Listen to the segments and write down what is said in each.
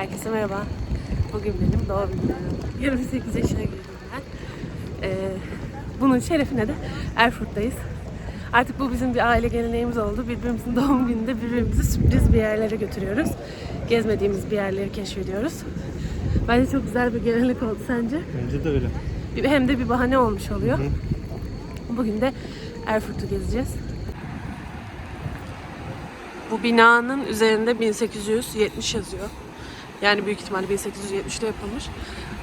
Herkese merhaba. Bugün benim doğum günüm. 28 yaşına girdim ben. Ee, bunun şerefine de Erfurt'tayız. Artık bu bizim bir aile geleneğimiz oldu. Birbirimizin doğum gününde birbirimizi sürpriz bir yerlere götürüyoruz. Gezmediğimiz bir yerleri keşfediyoruz. Bence çok güzel bir gelenek oldu sence? Bence de öyle. Hem de bir bahane olmuş oluyor. Bugün de Erfurt'u gezeceğiz. Bu binanın üzerinde 1870 yazıyor. Yani büyük ihtimalle 1870'te yapılmış.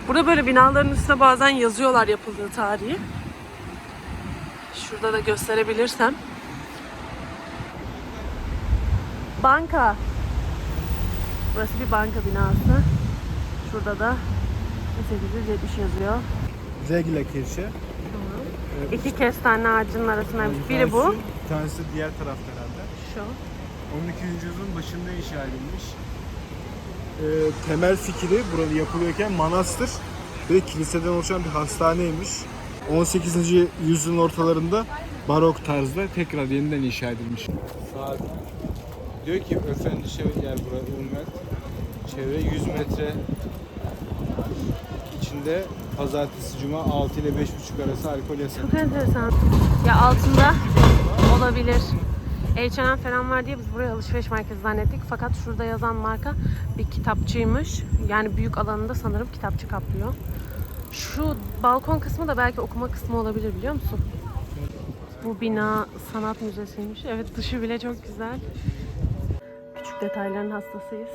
Burada böyle binaların üstüne bazen yazıyorlar yapıldığı tarihi. Şurada da gösterebilirsem. Banka. Burası bir banka binası. Şurada da 1870 yazıyor. Zegla Kirche. İki kestane ağacının arasındaymış. Bir Biri bu. Bir tanesi diğer tarafta herhalde. Şu. 12. yüzyılın başında inşa edilmiş. Ee, temel fikri burada yapılıyorken manastır ve kiliseden oluşan bir hastaneymiş. 18. yüzyılın ortalarında barok tarzda tekrar yeniden inşa edilmiş. Saat diyor ki efendi şey yer burada ümmet çevre 100 metre içinde pazartesi cuma 6 ile 5.30 arası alkol yasak. Çok enteresan. Ya altında olabilir. H&M falan var diye biz buraya alışveriş merkezi zannettik. Fakat şurada yazan marka bir kitapçıymış. Yani büyük alanında sanırım kitapçı kaplıyor. Şu balkon kısmı da belki okuma kısmı olabilir biliyor musun? Bu bina sanat müzesiymiş. Evet dışı bile çok güzel. Küçük detayların hastasıyız.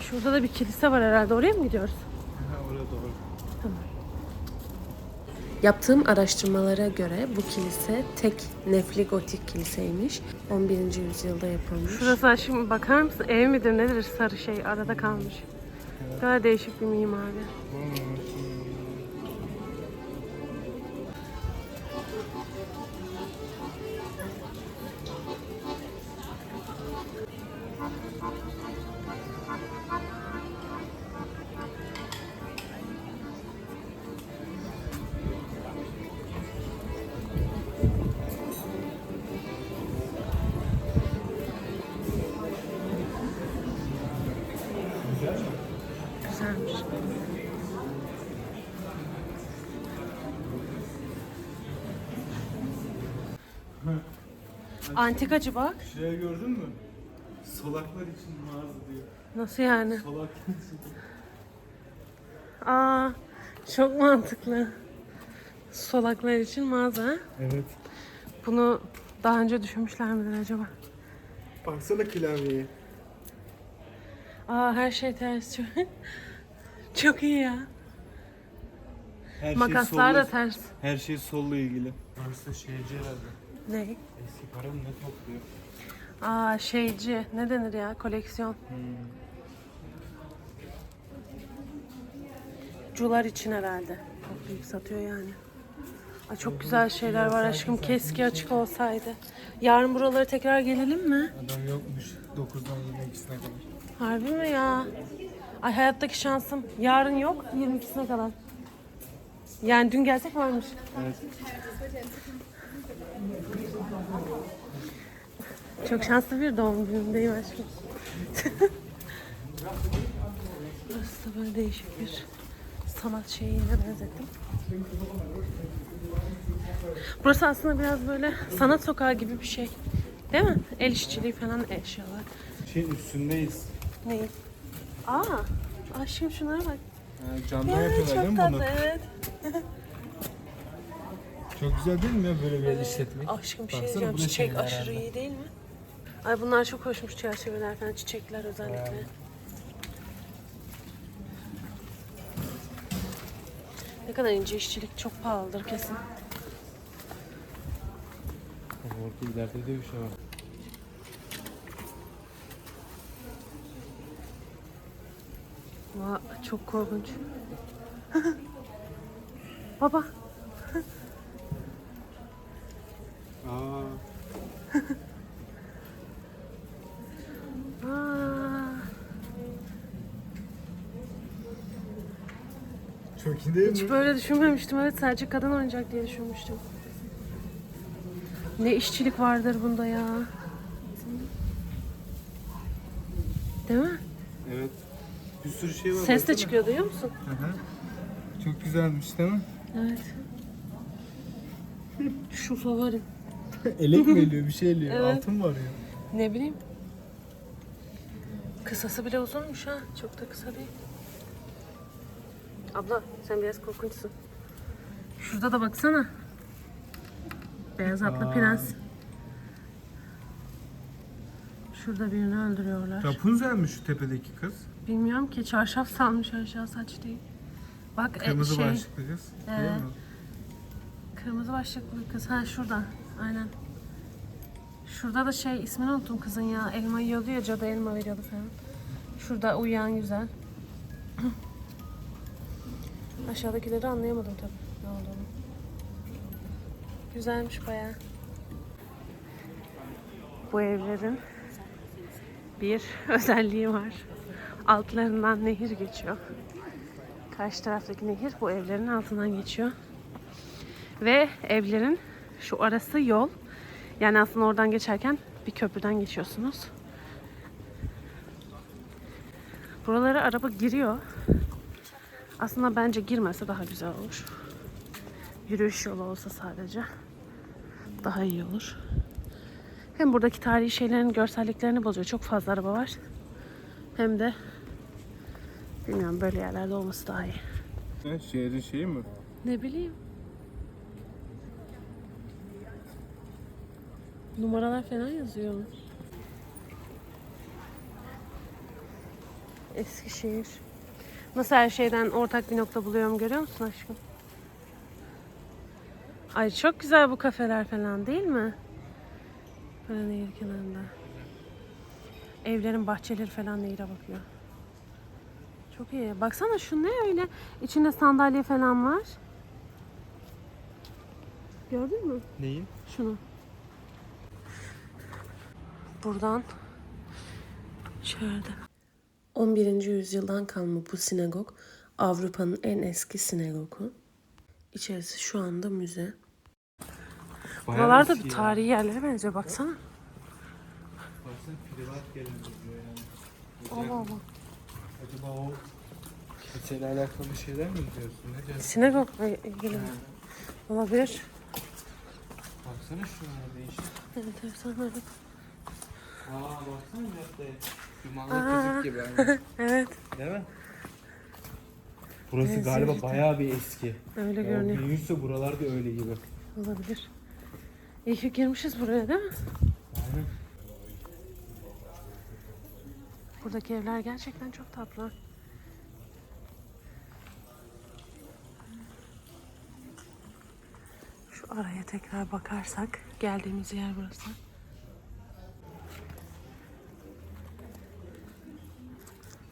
Şurada da bir kilise var herhalde. Oraya mı gidiyoruz? Ha, oraya doğru. Yaptığım araştırmalara göre bu kilise tek nefli gotik kiliseymiş. 11. yüzyılda yapılmış. Şurası aşkım bakar mısın? Ev midir nedir sarı şey arada kalmış. Kadar değişik bir mimari. Güzelmiş. Antikacı bak. Şey gördün mü? Solaklar için mağaza diyor. Nasıl yani? Solak için. Aa, çok mantıklı. Solaklar için mağaza. ha? Evet. Bunu daha önce düşünmüşler midir acaba? Baksana klavyeye. Aa her şey ters. Çok, çok iyi ya. Her Makaslar da solla, ters. Her şey solla ilgili. Burası şeyci herhalde. Ne? Eski para mı ne topluyor? Aa şeyci. Ne denir ya? Koleksiyon. Cular için herhalde. Çok büyük satıyor yani. Ay çok güzel şeyler var aşkım. Keşke açık olsaydı. Yarın buralara tekrar gelelim mi? Adam yokmuş 9'dan 22'sine kadar. Harbi mi ya? Ay hayattaki şansım. Yarın yok, 22'sine kadar. Yani dün gelsek varmış. Evet. Çok şanslı bir doğum günündeyim aşkım. Burası da böyle değişik bir sanat şeyine benzettim. Burası aslında biraz böyle sanat sokağı gibi bir şey. Değil mi? El işçiliği falan eşyalar. Şey üstündeyiz. Neyi? Aa, aşkım şunlara bak. Ha, camdan Ya, yapıyorlar değil çok mi tatlı bunu? evet. Çok güzel değil mi ya böyle bir el işletmek? Aşkım bir şey Baksana, diyeceğim. Çiçek aşırı herhalde. iyi değil mi? Ay bunlar çok hoşmuş çerçeveler falan. Çiçekler özellikle. Ne kadar ince işçilik çok pahalıdır kesin. Orada ileride de bir şey var. Vay, çok korkunç. Baba. Aa, Aa, çok iyi değil hiç mi? böyle düşünmemiştim. Evet sadece kadın oynayacak diye düşünmüştüm. Ne işçilik vardır bunda ya. Değil mi? Evet. Bir sürü şey var. Ses de baksana. çıkıyor duyuyor musun? Hı hı. Çok güzelmiş değil mi? Evet. Şu favorim. Elek mi eliyor bir şey eliyor. Evet. Altın var ya. Ne bileyim. Kısası bile uzunmuş ha. Çok da kısa değil. Abla sen biraz korkunçsun. Şurada da baksana. Beyaz atlı prens. Şurada birini öldürüyorlar. Rapunzel mi şu tepedeki kız? Bilmiyorum ki çarşaf salmış aşağı saç değil. Bak e, Kırmızı şey, başlıklı kız. Değil mi? Kırmızı başlıklı kız. Ha şurada. Aynen. Şurada da şey ismini unuttum kızın ya. Elma yiyordu ya cadı elma veriyordu falan. Şurada uyuyan güzel. Aşağıdakileri anlayamadım tabii ne olduğunu. Güzelmiş bayağı. Bu evlerin bir özelliği var. Altlarından nehir geçiyor. Karşı taraftaki nehir bu evlerin altından geçiyor. Ve evlerin şu arası yol. Yani aslında oradan geçerken bir köprüden geçiyorsunuz. Buralara araba giriyor. Aslında bence girmese daha güzel olur. Yürüyüş yolu olsa sadece daha iyi olur. Hem buradaki tarihi şeylerin görselliklerini bozuyor. Çok fazla araba var. Hem de bilmiyorum böyle yerlerde olması daha iyi. Ne, şehrin şeyi mi? Ne bileyim. Numaralar falan yazıyor. Eskişehir. Nasıl her şeyden ortak bir nokta buluyorum görüyor musun aşkım? Ay çok güzel bu kafeler falan değil mi? Böyle nehir kenarında. Evlerin bahçeleri falan nehire bakıyor. Çok iyi. Baksana şu ne öyle? İçinde sandalye falan var. Gördün mü? Neyin? Şunu. Buradan içeride. 11. yüzyıldan kalma bu sinagog Avrupa'nın en eski sinagogu. İçerisi şu anda müze. Buralar da bir tarihi yerlere benziyor baksana. Baksana privat gelin diyor yani. Allah Allah. Acaba o mesele alakalı şeyler mi diyorsun? Ne diyorsun? Sinagogla ilgili mi? Olabilir. Baksana şunlara değişik. Enteresan. evet. Aa baksana caddeye. Bir Aa. mangal kızık gibi yani. Evet Değil mi? Burası Benziyor galiba işte. bayağı bir eski. öyle Ya görünüyor. büyüyse buralar da öyle gibi. Olabilir. İyi ki girmişiz buraya değil mi? Aynen. Buradaki evler gerçekten çok tatlı. Şu araya tekrar bakarsak geldiğimiz yer burası.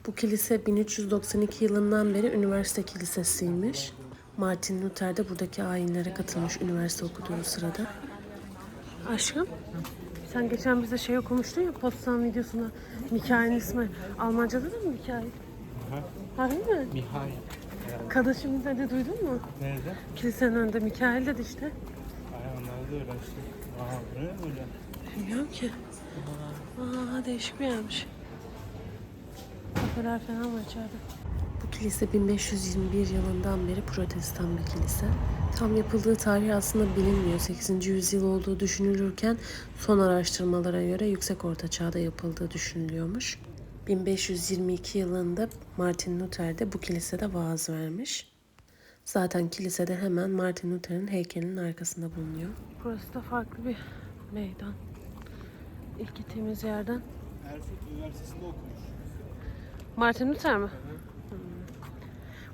Bu kilise 1392 yılından beri üniversite kilisesiymiş. Martin Luther de buradaki ayinlere katılmış üniversite okuduğu sırada. Aşkım, sen geçen bize şey okumuştun ya Potsdam videosunda Mikail'in ismi. Almanca'da da mı Mikail? Harbi mi? Mihail. Kardeşimiz dedi duydun mu? Nerede? Kilisenin önünde Mikail dedi işte. Ay onlar da öyle işte. Aa bu ne öyle? Bilmiyorum ki. Aa değişik bir yermiş. Kafeler falan var içeride. Bu kilise 1521 yılından beri protestan bir kilise. Tam yapıldığı tarih aslında bilinmiyor. 8. yüzyıl olduğu düşünülürken son araştırmalara göre yüksek orta çağda yapıldığı düşünülüyormuş. 1522 yılında Martin Luther de bu kilisede vaaz vermiş. Zaten kilisede hemen Martin Luther'in heykelinin arkasında bulunuyor. Burası da farklı bir meydan. İlk gittiğimiz yerden. Erfurt Üniversitesi'nde okumuş. Martin Luther mi? Hmm.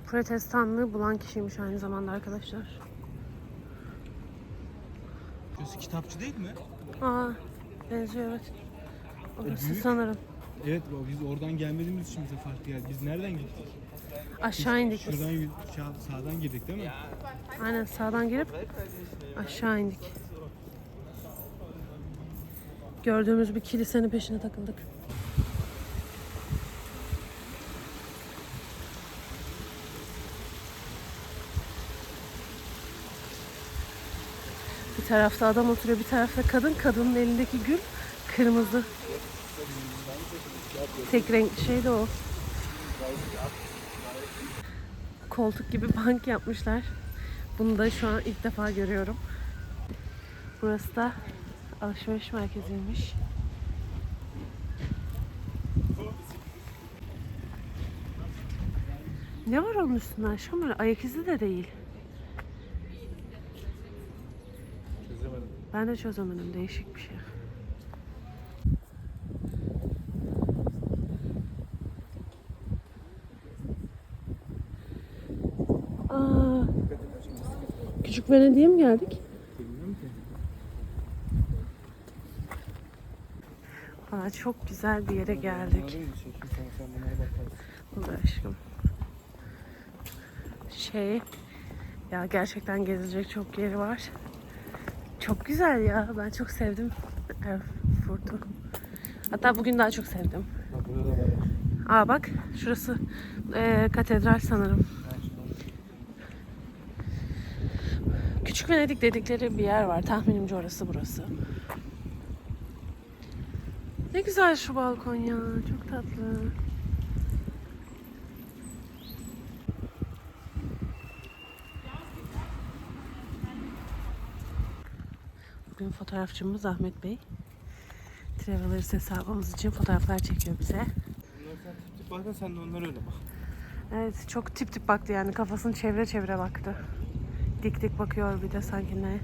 Protestanlığı bulan kişiymiş aynı zamanda arkadaşlar. Burası kitapçı değil mi? Aa, benziyor evet. Orası büyük. sanırım. Evet biz oradan gelmediğimiz için bize farklı geldi. Biz nereden gittik? Aşağı indik biz. Şuradan sağdan girdik değil mi? Aynen sağdan girip aşağı indik. Gördüğümüz bir kilisenin peşine takıldık. Bir tarafta adam oturuyor, bir tarafta kadın. Kadının elindeki gül kırmızı. Tek renkli şey de o. Koltuk gibi bank yapmışlar. Bunu da şu an ilk defa görüyorum. Burası da alışveriş merkeziymiş. Ne var onun üstünde aşkım? Ayak izi de değil. Çözemedim. Ben de çözemedim. Değişik bir şey. Aa, Küçük Venedik'e mi geldik? Aa, çok güzel bir yere geldik. Burada aşkım. Şey, ya gerçekten gezilecek çok yeri var. Çok güzel ya. Ben çok sevdim Erfurt'u. Hatta bugün daha çok sevdim. Aa bak, şurası eee, katedral sanırım. Küçük Venedik dedikleri bir yer var. Tahminimce orası burası. Ne güzel şu balkon ya. Çok tatlı. Bugün fotoğrafçımız Ahmet Bey. Travelers hesabımız için fotoğraflar çekiyor bize. Bunları sen tip tip bakın sen de onları öyle bak. Evet çok tip tip baktı yani kafasını çevire çevire baktı. Dik dik bakıyor bir de sanki ne.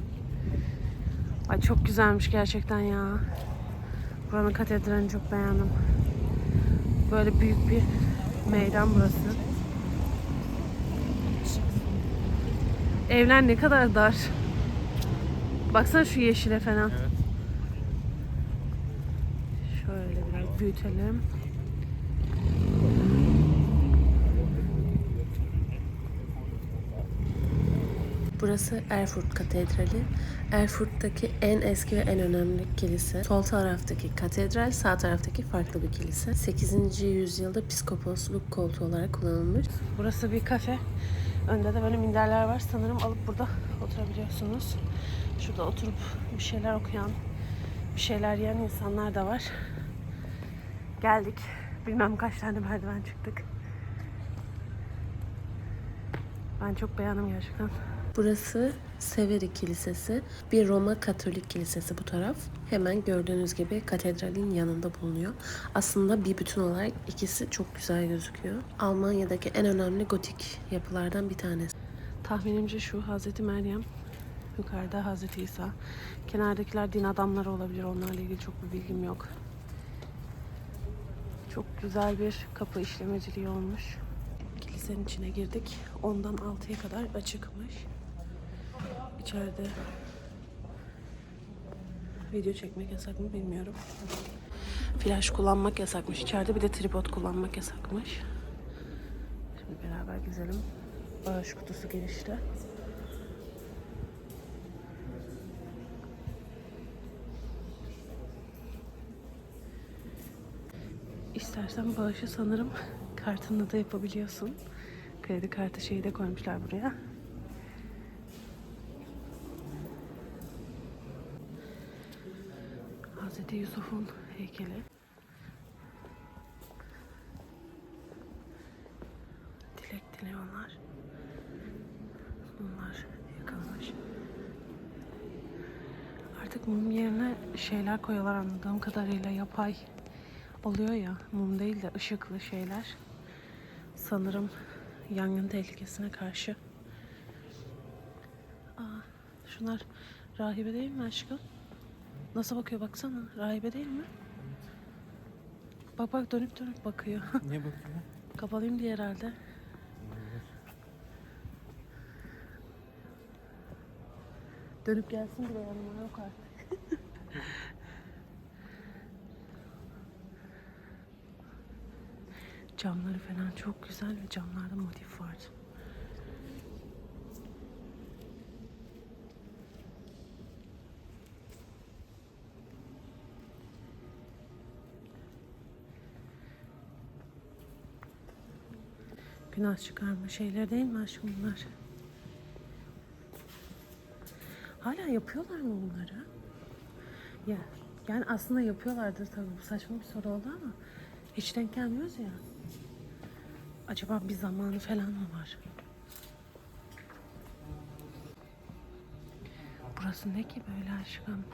Ay çok güzelmiş gerçekten ya. Buranın katedralini çok beğendim. Böyle büyük bir meydan burası. Evler ne kadar dar. Baksana şu yeşile falan. Evet. Şöyle biraz büyütelim. Burası Erfurt Katedrali. Erfurt'taki en eski ve en önemli kilise. Sol taraftaki katedral, sağ taraftaki farklı bir kilise. 8. yüzyılda piskoposluk koltuğu olarak kullanılmış. Burası bir kafe. Önde de böyle minderler var. Sanırım alıp burada oturabiliyorsunuz. Şurada oturup bir şeyler okuyan, bir şeyler yiyen insanlar da var. Geldik. Bilmem kaç tane merdiven çıktık. Ben çok beğendim gerçekten. Burası Severi Kilisesi. Bir Roma Katolik Kilisesi bu taraf. Hemen gördüğünüz gibi katedralin yanında bulunuyor. Aslında bir bütün olarak ikisi çok güzel gözüküyor. Almanya'daki en önemli gotik yapılardan bir tanesi. Tahminimce şu Hazreti Meryem, yukarıda Hazreti İsa. Kenardakiler din adamları olabilir. Onlarla ilgili çok bir bilgim yok. Çok güzel bir kapı işlemeciliği olmuş. Kilisenin içine girdik. Ondan 6'ya kadar açıkmış. İçeride video çekmek yasak mı bilmiyorum. Flash kullanmak yasakmış içeride. Bir de tripod kullanmak yasakmış. Şimdi beraber gezelim. Bağış kutusu girişte. İstersen bağışı sanırım kartınla da yapabiliyorsun. Kredi kartı şeyi de koymuşlar buraya. Hazreti Yusuf'un heykeli. Dilek diliyorlar. Bunlar yakılmış. Artık mum yerine şeyler koyuyorlar anladığım kadarıyla yapay oluyor ya mum değil de ışıklı şeyler. Sanırım yangın tehlikesine karşı. Aa, şunlar rahibe değil mi aşkım? Nasıl bakıyor baksana. Rahibe değil mi? Bak bak dönüp dönüp bakıyor. Niye bakıyor? Kapalıyım diye herhalde. Dönüp gelsin bile yanıma yok artık. Camları falan çok güzel ve camlarda motif var. Günah çıkarma şeyler değil mi aşkım bunlar? Hala yapıyorlar mı bunları? Ya yani aslında yapıyorlardır tabii bu saçma bir soru oldu ama Hiç denk gelmiyoruz ya. Acaba bir zamanı falan mı var? Burası ne ki böyle aşkım?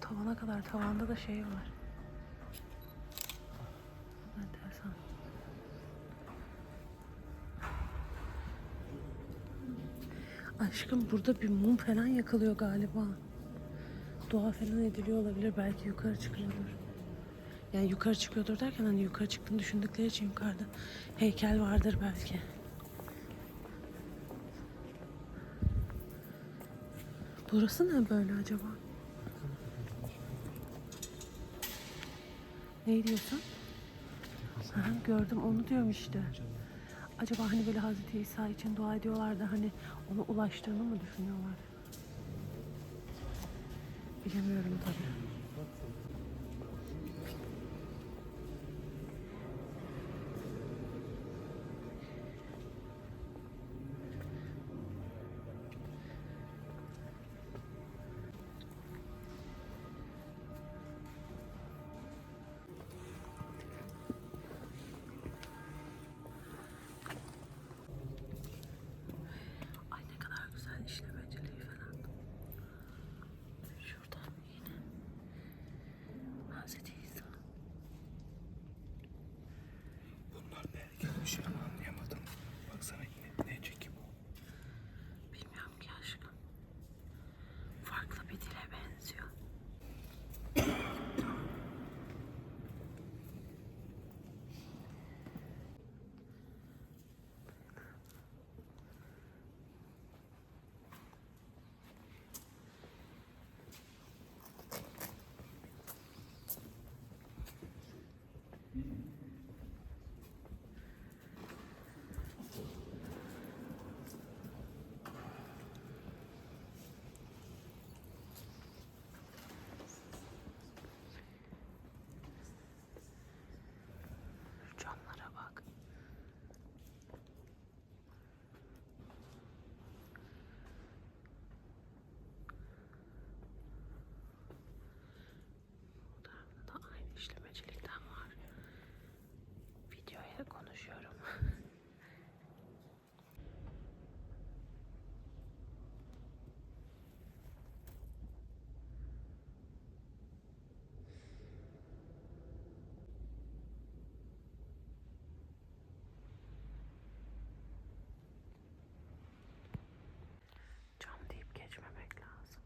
Tavana kadar tavanda da şey var. Enteresan. Aşkım burada bir mum falan yakılıyor galiba. Dua falan ediliyor olabilir. Belki yukarı çıkıyordur. Yani yukarı çıkıyordur derken hani yukarı çıktığını düşündükleri için yukarıda heykel vardır belki. Burası ne böyle acaba? Ne diyorsun? Ha, gördüm onu diyorum işte. Acaba hani böyle Hazreti İsa için dua ediyorlar da hani ona ulaştığını mı düşünüyorlar? Bilemiyorum tabii. Ne heykelmiş ama anlayamadım. Baksana yine ne çekim o. Bilmiyorum ki aşkım. Farklı bir dile benziyor. Şu camlara bak. Bu tarafta da aynı işlemecilikten var. Videoya konuşuyorum. Cam deyip geçmemek lazım.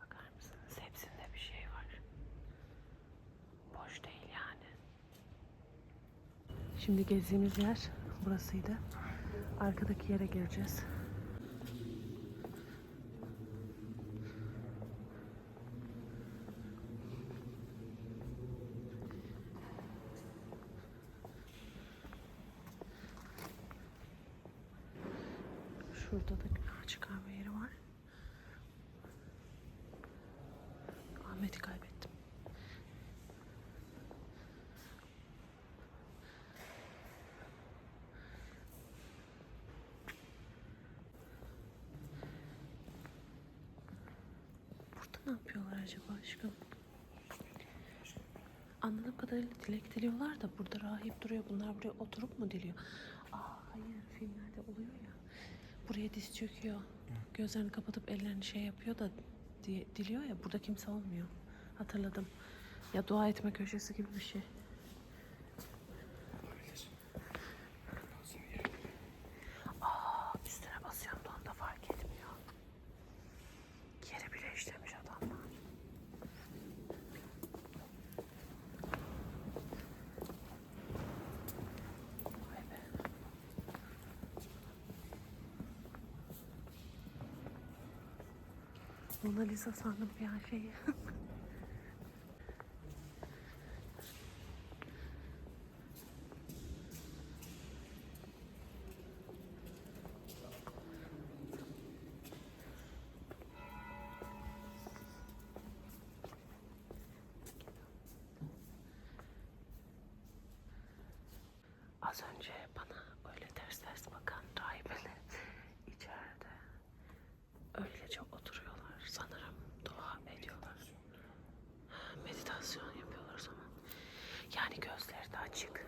Bakar mısınız? Hepsinde bir şey var. Boş değil yani. Şimdi gezdiğimiz yer burasıydı. Arkadaki yere gireceğiz. Şurada da günah çıkarma yeri var. Ahmet'i kaybettim. Burada ne yapıyorlar acaba aşkım? Anladığım kadarıyla dilek diliyorlar da burada rahip duruyor. Bunlar buraya oturup mu diliyor? Aa hayır filmlerde oluyor ya. Buraya diz çöküyor. Gözlerini kapatıp ellerini şey yapıyor da diye, diliyor ya. Burada kimse olmuyor. Hatırladım. Ya dua etme köşesi gibi bir şey. Lisa sandım bir şeyi. Az önce açık.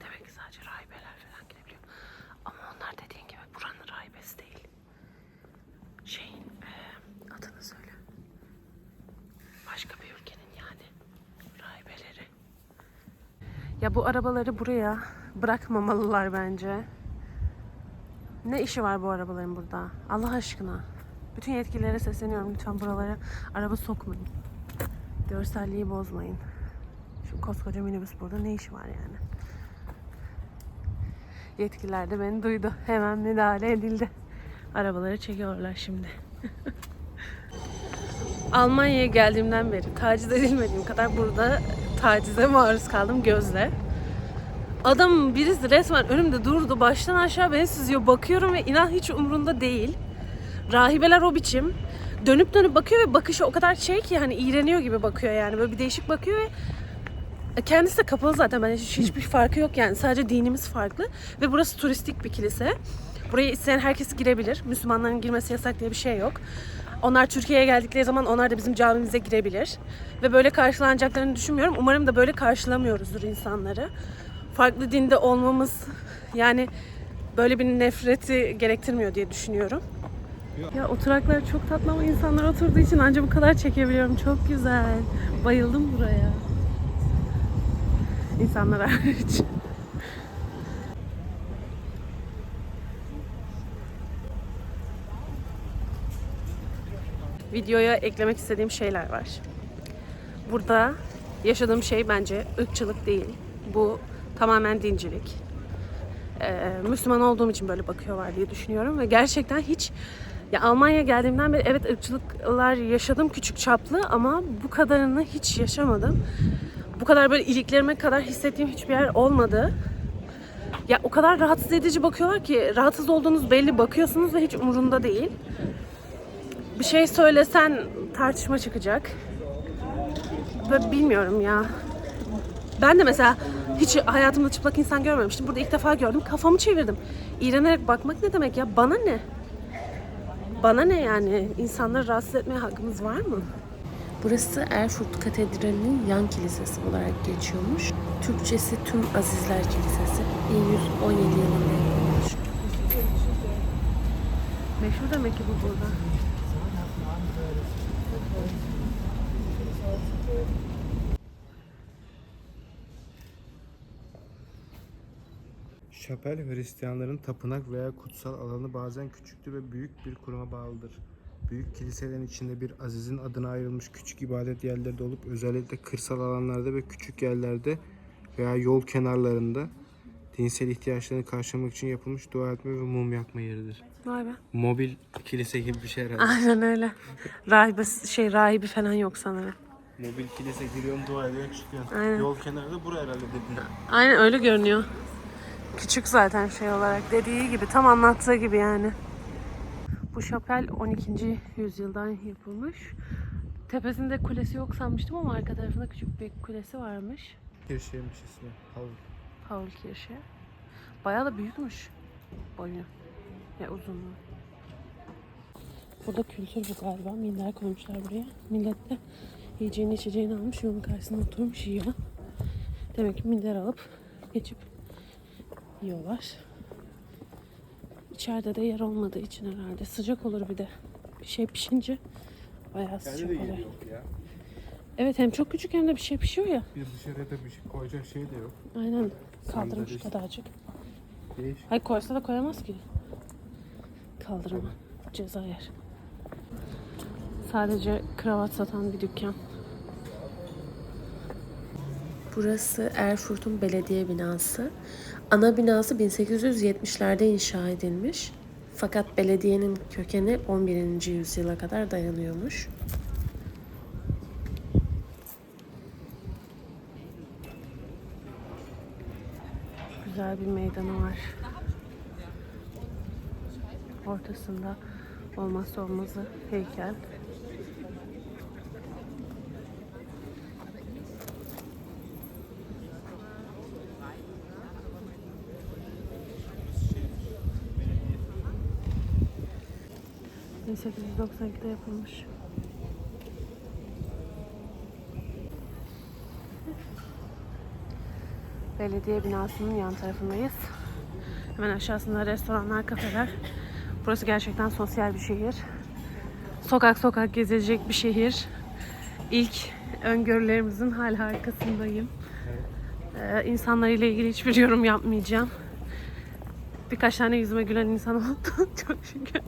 Demek ki sadece rahibeler falan girebiliyor. Ama onlar dediğin gibi buranın rahibesi değil. Şeyin adını söyle. Başka bir ülkenin yani rahibeleri. Ya bu arabaları buraya bırakmamalılar bence. Ne işi var bu arabaların burada? Allah aşkına. Bütün yetkililere sesleniyorum lütfen buralara araba sokmayın. Görselliği bozmayın. Şu koskoca minibüs burada ne işi var yani? Yetkililer de beni duydu. Hemen müdahale edildi. Arabaları çekiyorlar şimdi. Almanya'ya geldiğimden beri taciz edilmediğim kadar burada tacize maruz kaldım gözle. Adam birisi resmen önümde durdu. Baştan aşağı beni süzüyor. Bakıyorum ve inan hiç umurunda değil. Rahibeler o biçim. Dönüp dönüp bakıyor ve bakışı o kadar şey ki hani iğreniyor gibi bakıyor yani. Böyle bir değişik bakıyor ve kendisi de kapalı zaten. Ben hiç, hiçbir farkı yok yani. Sadece dinimiz farklı. Ve burası turistik bir kilise. Buraya isteyen herkes girebilir. Müslümanların girmesi yasak diye bir şey yok. Onlar Türkiye'ye geldikleri zaman onlar da bizim camimize girebilir. Ve böyle karşılanacaklarını düşünmüyorum. Umarım da böyle karşılamıyoruzdur insanları. Farklı dinde olmamız yani böyle bir nefreti gerektirmiyor diye düşünüyorum. Ya oturaklar çok tatlı ama insanlar oturduğu için ancak bu kadar çekebiliyorum. Çok güzel. Bayıldım buraya. İnsanlar hariç. Videoya eklemek istediğim şeyler var. Burada yaşadığım şey bence ırkçılık değil. Bu tamamen dincilik. Ee, Müslüman olduğum için böyle bakıyorlar diye düşünüyorum ve gerçekten hiç ya Almanya geldiğimden beri evet ırkçılıklar yaşadım küçük çaplı ama bu kadarını hiç yaşamadım. Bu kadar böyle iliklerime kadar hissettiğim hiçbir yer olmadı. Ya o kadar rahatsız edici bakıyorlar ki rahatsız olduğunuz belli bakıyorsunuz ve hiç umurunda değil. Bir şey söylesen tartışma çıkacak. Ve bilmiyorum ya. Ben de mesela hiç hayatımda çıplak insan görmemiştim. Burada ilk defa gördüm. Kafamı çevirdim. İğrenerek bakmak ne demek ya? Bana ne? Bana ne yani? İnsanları rahatsız etmeye hakkımız var mı? Burası Erfurt Katedrali'nin yan kilisesi olarak geçiyormuş. Türkçesi Tüm Azizler Kilisesi. 1117 yılında yapılmış. Meşhur demek ki bu burada. Şapel Hristiyanların tapınak veya kutsal alanı bazen küçüktür ve büyük bir kuruma bağlıdır. Büyük kiliselerin içinde bir azizin adına ayrılmış küçük ibadet yerleri de olup özellikle kırsal alanlarda ve küçük yerlerde veya yol kenarlarında dinsel ihtiyaçlarını karşılamak için yapılmış dua etme ve mum yakma yeridir. Vay be. Mobil kilise gibi bir şey herhalde. Aynen öyle. Rahibe, şey rahibi falan yok sanırım. Mobil kilise giriyorsun dua ediyorsun çıkıyorsun. Aynen. Yol kenarında bura herhalde dediğin. Aynen öyle görünüyor. Küçük zaten şey olarak dediği gibi tam anlattığı gibi yani. Bu şapel 12. yüzyıldan yapılmış. Tepesinde kulesi yok sanmıştım ama arka tarafında küçük bir kulesi varmış. Kirşeymiş ismi. Havlu. Paul Kirche. Bayağı da büyükmüş boyu. Ya uzunluğu. Burada kültür bu galiba. Minder koymuşlar buraya. Millet de yiyeceğini içeceğini almış yolun karşısına oturmuş yiyor. Demek ki minder alıp geçip yiyorlar. İçeride de yer olmadığı için herhalde. Sıcak olur bir de. Bir şey pişince bayağı sıcak oluyor. ya. Evet hem çok küçük hem de bir şey pişiyor ya. Bir dışarıya da bir şey koyacak şey de yok. Aynen kaldırmış Sandalye. kadarcık. Değişik. Hayır koysa da koyamaz ki. Kaldırma. Ceza yer. Sadece kravat satan bir dükkan. Burası Erfurt'un belediye binası. Ana binası 1870'lerde inşa edilmiş. Fakat belediyenin kökeni 11. yüzyıla kadar dayanıyormuş. Güzel bir meydanı var. Ortasında olmazsa olmazı heykel. 1892'de yapılmış. Belediye binasının yan tarafındayız. Hemen aşağısında restoranlar, kafeler. Burası gerçekten sosyal bir şehir. Sokak sokak gezilecek bir şehir. İlk öngörülerimizin hala arkasındayım. Ee, insanlarıyla ilgili hiçbir yorum yapmayacağım. Birkaç tane yüzüme gülen insan oldu. Çok şükür.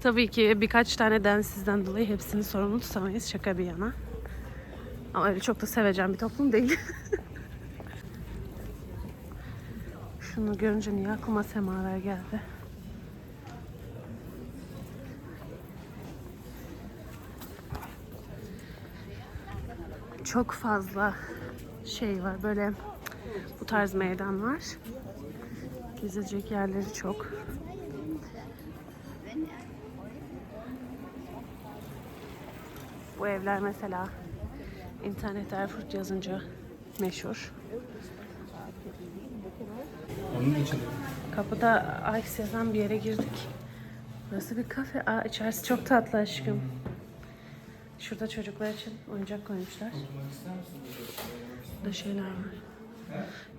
Tabii ki birkaç tane densizden dolayı hepsini sorumlu tutamayız. Şaka bir yana. Ama öyle çok da seveceğim bir toplum değil. Şunu görünce niye aklıma semaver geldi? Çok fazla şey var böyle bu tarz meydan var. Gezilecek yerleri çok. Bu evler mesela internet Erfurt yazınca meşhur. Onun için. Kapıda Ice yazan bir yere girdik. Burası bir kafe. Aa, içerisi çok tatlı aşkım. Şurada çocuklar için oyuncak koymuşlar. Burada şeyler var.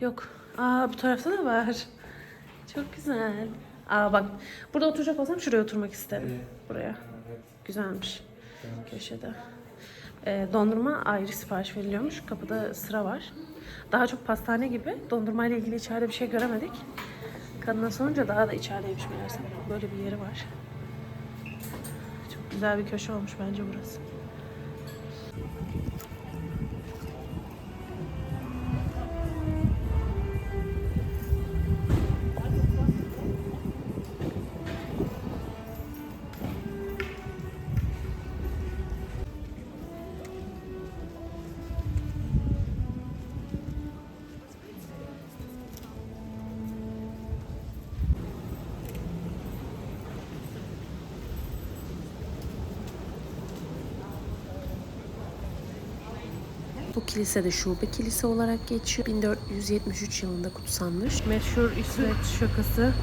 Yok. Aa bu tarafta da var. Çok güzel. Aa bak. Burada oturacak olsam şuraya oturmak isterim. Buraya. Güzelmiş. Köşede. Ee, dondurma ayrı sipariş veriliyormuş. Kapıda sıra var. Daha çok pastane gibi. Dondurma ile ilgili içeride bir şey göremedik. Kadına sorunca daha da içerideymiş meğersem. Böyle bir yeri var. Çok güzel bir köşe olmuş bence burası. Kilise de şube kilise olarak geçiyor. 1473 yılında kutsanmış. Meşhur İsveç şakası.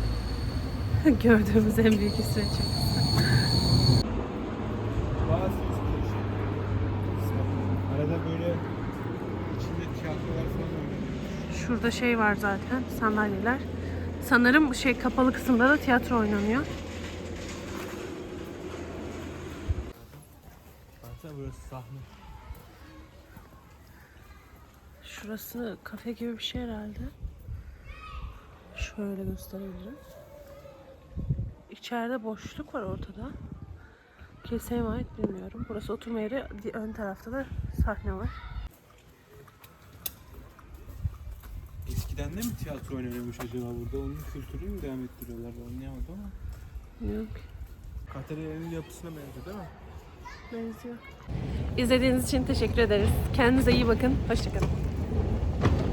Gördüğümüz en büyük İsveç şakası. Bazı Arada böyle içinde tiyatrolar falan oynanıyor. Şurada şey var zaten sandalyeler. Sanırım şey kapalı kısımda da tiyatro oynanıyor. Baksana burası sahne. Şurası kafe gibi bir şey herhalde. Şöyle gösterebilirim. İçeride boşluk var ortada. Kiliseye mi ait bilmiyorum. Burası oturma yeri. Ön tarafta da sahne var. Eskiden de mi tiyatro oynanıyormuş acaba burada? Onun kültürünü mü devam ettiriyorlar? Anlayamadım ama. Yok. Katedralin yapısına benziyor değil mi? Benziyor. İzlediğiniz için teşekkür ederiz. Kendinize iyi bakın. Hoşçakalın.